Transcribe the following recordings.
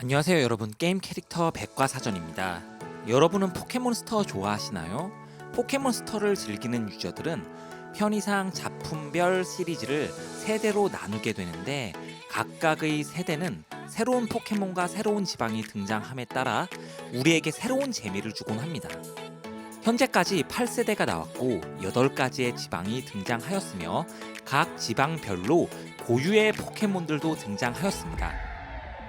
안녕하세요 여러분 게임 캐릭터 백과사전입니다 여러분은 포켓몬스터 좋아하시나요? 포켓몬스터를 즐기는 유저들은 편의상 작품별 시리즈를 세대로 나누게 되는데 각각의 세대는 새로운 포켓몬과 새로운 지방이 등장함에 따라 우리에게 새로운 재미를 주곤 합니다 현재까지 8세대가 나왔고 8가지의 지방이 등장하였으며 각 지방별로 고유의 포켓몬들도 등장하였습니다.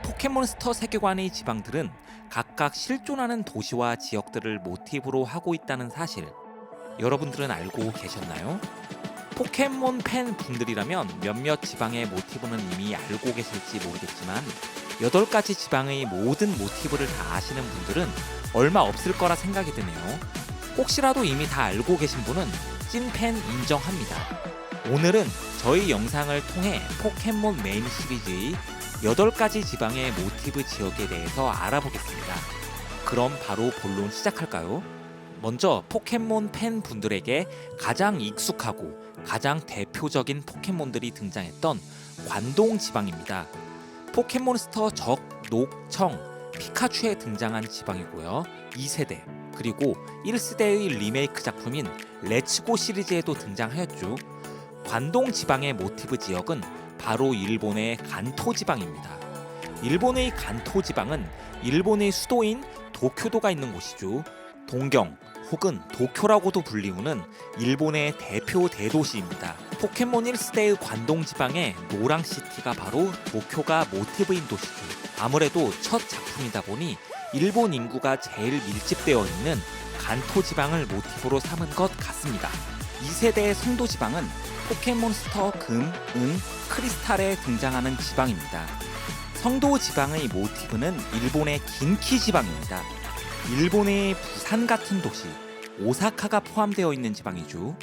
포켓몬스터 세계관의 지방들은 각각 실존하는 도시와 지역들을 모티브로 하고 있다는 사실 여러분들은 알고 계셨나요? 포켓몬 팬 분들이라면 몇몇 지방의 모티브는 이미 알고 계실지 모르겠지만 8가지 지방의 모든 모티브를 다 아시는 분들은 얼마 없을 거라 생각이 드네요. 혹시라도 이미 다 알고 계신 분은 찐팬 인정합니다. 오늘은 저희 영상을 통해 포켓몬 메인 시리즈의 8가지 지방의 모티브 지역에 대해서 알아보겠습니다. 그럼 바로 본론 시작할까요? 먼저 포켓몬 팬 분들에게 가장 익숙하고 가장 대표적인 포켓몬들이 등장했던 관동 지방입니다. 포켓몬스터 적, 녹, 청, 피카츄에 등장한 지방이고요. 2세대 그리고 1세대의 리메이크 작품인 레츠고 시리즈에도 등장하였죠. 관동 지방의 모티브 지역은 바로 일본의 간토 지방입니다. 일본의 간토 지방은 일본의 수도인 도쿄도가 있는 곳이죠. 동경 혹은 도쿄라고도 불리우는 일본의 대표 대도시입니다. 포켓몬 1세대의 관동 지방의 노랑시티가 바로 도쿄가 모티브인 도시죠. 아무래도 첫 작품이다 보니 일본 인구가 제일 밀집되어 있는 간토 지방을 모티브로 삼은 것 같습니다. 2세대의 성도 지방은 포켓몬스터 금, 은, 크리스탈에 등장하는 지방입니다. 성도 지방의 모티브는 일본의 긴키 지방입니다. 일본의 부산 같은 도시 오사카가 포함되어 있는 지방이죠.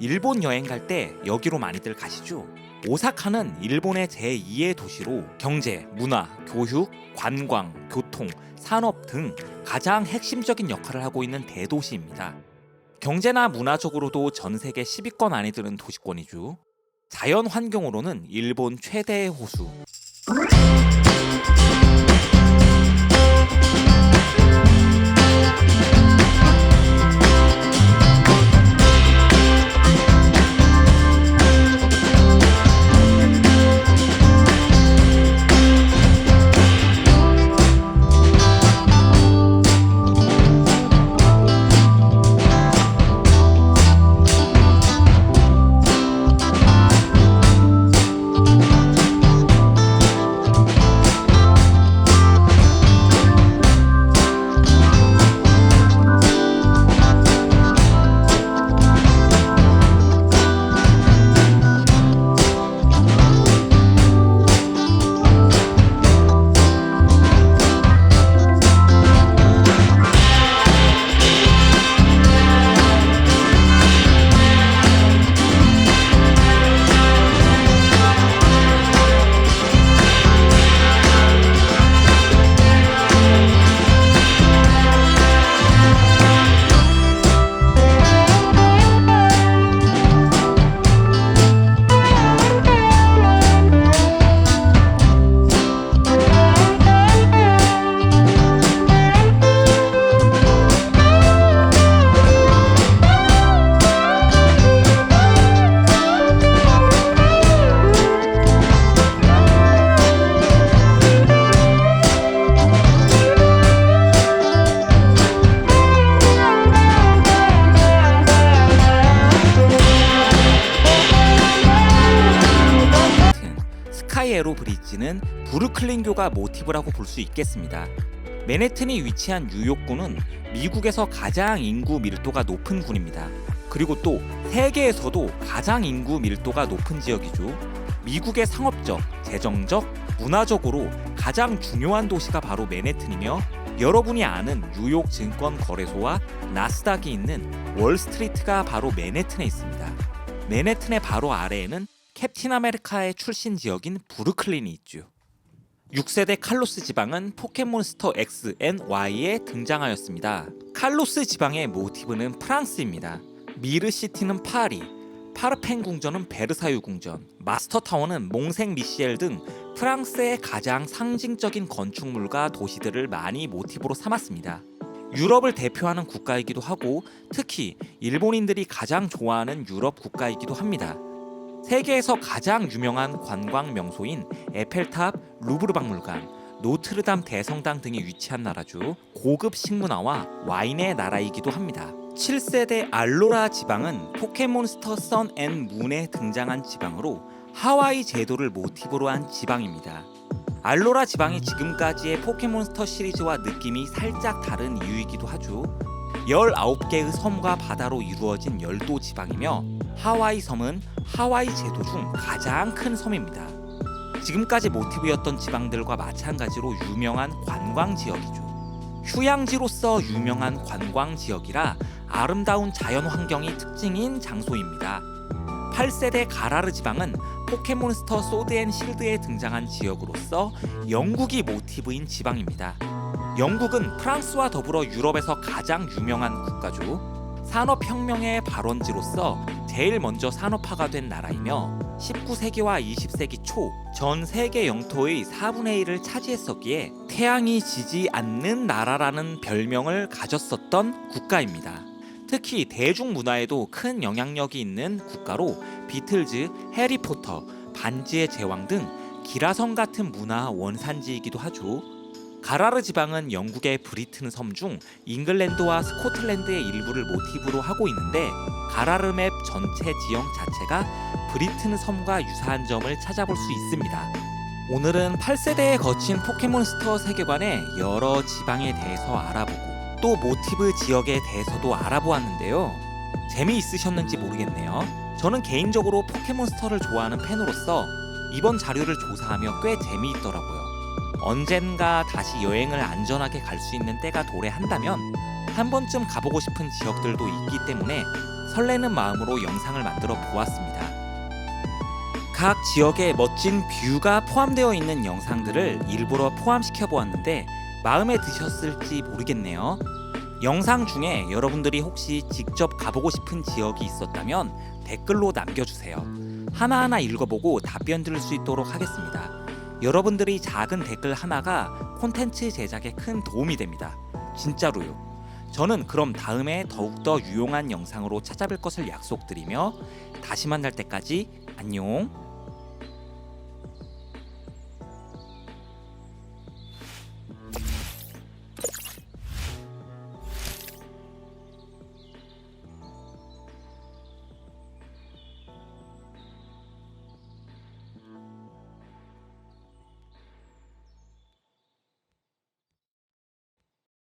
일본 여행 갈 때 여기로 많이들 가시죠. 오사카는 일본의 제2의 도시로 경제, 문화, 교육, 관광, 교통, 산업 등 가장 핵심적인 역할을 하고 있는 대도시입니다. 경제나 문화적으로도 전 세계 10위권 안에 드는 도시권이죠. 자연 환경으로는 일본 최대의 호수. 브릿지는 브루클린교가 모티브라고 볼 수 있겠습니다. 맨해튼이 위치한 뉴욕구는 미국에서 가장 인구 밀도가 높은 군입니다. 그리고 또 세계에서도 가장 인구 밀도가 높은 지역이죠. 미국의 상업적, 재정적, 문화적으로 가장 중요한 도시가 바로 맨해튼이며 여러분이 아는 뉴욕 증권 거래소와 나스닥이 있는 월스트리트가 바로 맨해튼에 있습니다. 맨해튼의 바로 아래에는 캡틴 아메리카의 출신 지역인 브루클린이 있죠. 6세대 칼로스 지방은 포켓몬스터 X, N, Y에 등장하였습니다. 칼로스 지방의 모티브는 프랑스입니다. 미르시티는 파리, 파르팽 궁전은 베르사유 궁전, 마스터 타워는 몽생 미시엘 등 프랑스의 가장 상징적인 건축물과 도시들을 많이 모티브로 삼았습니다. 유럽을 대표하는 국가이기도 하고 특히 일본인들이 가장 좋아하는 유럽 국가이기도 합니다. 세계에서 가장 유명한 관광 명소인 에펠탑, 루브르 박물관, 노트르담 대성당 등이 위치한 나라죠. 고급 식문화와 와인의 나라이기도 합니다. 7세대 알로라 지방은 포켓몬스터 선 앤 문에 등장한 지방으로 하와이 제도를 모티브로 한 지방입니다. 알로라 지방이 지금까지의 포켓몬스터 시리즈와 느낌이 살짝 다른 이유이기도 하죠. 19개의 섬과 바다로 이루어진 열도 지방이며 하와이 섬은 하와이 제도 중 가장 큰 섬입니다. 지금까지 모티브였던 지방들과 마찬가지로 유명한 관광 지역이죠. 휴양지로서 유명한 관광 지역이라 아름다운 자연 환경이 특징인 장소입니다. 8세대 가라르 지방은 포켓몬스터 소드 앤 실드에 등장한 지역으로서 영국이 모티브인 지방입니다. 영국은 프랑스와 더불어 유럽에서 가장 유명한 국가죠. 산업혁명의 발원지로서 제일 먼저 산업화가 된 나라이며 19세기와 20세기 초 전 세계 영토의 4분의 1을 차지했었기에 태양이 지지 않는 나라라는 별명을 가졌었던 국가입니다. 특히 대중문화에도 큰 영향력이 있는 국가로 비틀즈, 해리포터, 반지의 제왕 등 기라성 같은 문화 원산지이기도 하죠. 가라르 지방은 영국의 브리튼 섬 중 잉글랜드와 스코틀랜드의 일부를 모티브로 하고 있는데 가라르 맵 전체 지형 자체가 브리튼 섬과 유사한 점을 찾아볼 수 있습니다. 오늘은 8세대에 거친 포켓몬스터 세계관의 여러 지방에 대해서 알아보고 또 모티브 지역에 대해서도 알아보았는데요. 재미있으셨는지 모르겠네요. 저는 개인적으로 포켓몬스터를 좋아하는 팬으로서 이번 자료를 조사하며 꽤 재미있더라고요. 언젠가 다시 여행을 안전하게 갈 수 있는 때가 도래한다면 한 번쯤 가보고 싶은 지역들도 있기 때문에 설레는 마음으로 영상을 만들어 보았습니다. 각 지역에 멋진 뷰가 포함되어 있는 영상들을 일부러 포함시켜 보았는데 마음에 드셨을지 모르겠네요. 영상 중에 여러분들이 혹시 직접 가보고 싶은 지역이 있었다면 댓글로 남겨주세요. 하나하나 읽어보고 답변 드릴 수 있도록 하겠습니다. 여러분들이 작은 댓글 하나가 콘텐츠 제작에 큰 도움이 됩니다. 진짜로요. 저는 그럼 다음에 더욱더 유용한 영상으로 찾아뵐 것을 약속드리며 다시 만날 때까지 안녕.